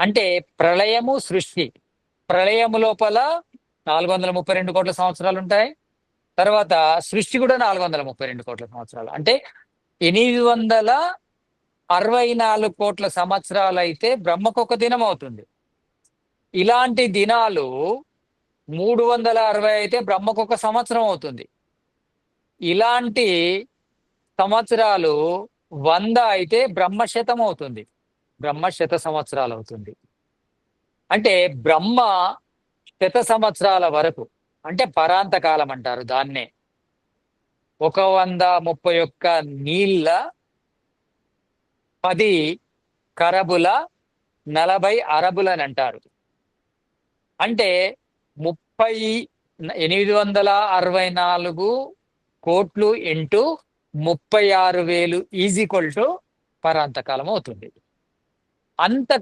అంటే ప్రళయము సృష్టి. ప్రళయము లోపల నాలుగు వందల ముప్పై రెండు కోట్ల సంవత్సరాలు ఉంటాయి. తర్వాత సృష్టి కూడా నాలుగు వందల ముప్పై రెండు కోట్ల సంవత్సరాలు. అంటే ఎనిమిది వందల అరవై నాలుగు కోట్ల సంవత్సరాలు అయితే బ్రహ్మకు ఒక దినం అవుతుంది. ఇలాంటి దినాలు మూడు వందల అరవై అయితే బ్రహ్మకు ఒక సంవత్సరం అవుతుంది. ఇలాంటి సంవత్సరాలు వంద అయితే బ్రహ్మశతం అవుతుంది. బ్రహ్మ శత సంవత్సరాలు అవుతుంది అంటే బ్రహ్మ శత సంవత్సరాల వరకు అంటే పరాంతకాలం అంటారు దాన్నే. ఒక వంద ముప్పై ఒక్క నీళ్ళ పది కరబుల నలభై అరబులని అంటారు. అంటే ముప్పై ఎనిమిది వందల అరవై నాలుగు కోట్లు ఇంటూ ముప్పై ఆరు వేలు ఈజ్ ఈక్వల్ టు పరాంతకాలం అవుతుంది. అంత